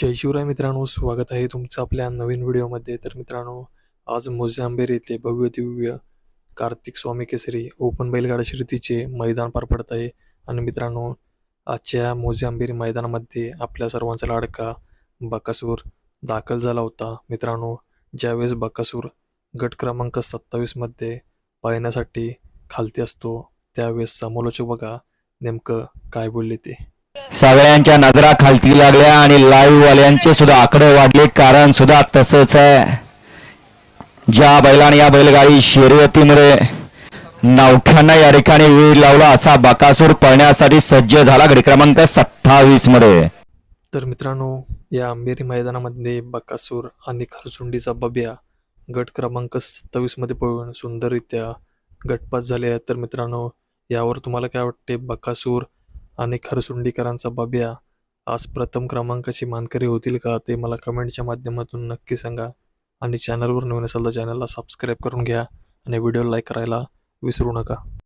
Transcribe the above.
जय शिवराय मित्रांनो स्वागत आहे तुमचं आपल्या नवीन व्हिडिओमध्ये. तर मित्रांनो आज मोजे येथे भव्य दिव्य कार्तिक स्वामी केसरी ओपन बैलगाडा शर्यतीचे मैदान पार पडत आहे. आणि मित्रांनो आजच्या मोजे मैदानामध्ये आपल्या सर्वांचा लाडका बकासूर दाखल झाला होता. मित्रांनो ज्यावेळेस बकासूर गट क्रमांक सत्तावीसमध्ये पाहण्यासाठी खालती असतो त्यावेळेस समालोचक बघा नेमकं काय बोलले ते. सगळ्यांच्या नजरा खालती लागल्या आणि लाईव्ह वाल्यांचे सुद्धा आकडे वाढले. कारण सुद्धा तसंच आहे. ज्या बैलाने या बैलगाडी शर्यतीमध्ये नौख्यांना या ठिकाणी वीर लावला असा बकासूर पळण्यासाठी सज्ज झाला गडी क्रमांक सत्तावीसमध्ये. तर मित्रांनो या आंबेरी मैदानामध्ये बकासूर आणि खरसुंडीचा बब्या गट क्रमांक सत्तावीसमध्ये पळून सुंदररित्या गटपास झाले आहेत. तर मित्रांनो यावर तुम्हाला काय वाटते? बकासूर आणि खरसुंडीकरांचा बब्या आज प्रथम क्रमांकाची मानकरी होतील का ते मला कमेंटच्या माध्यमातून नक्की सांगा. आणि चॅनलवर नवीन असेल तर चॅनलला सबस्क्राईब करून घ्या. आणि व्हिडिओ लाईक करायला विसरू नका.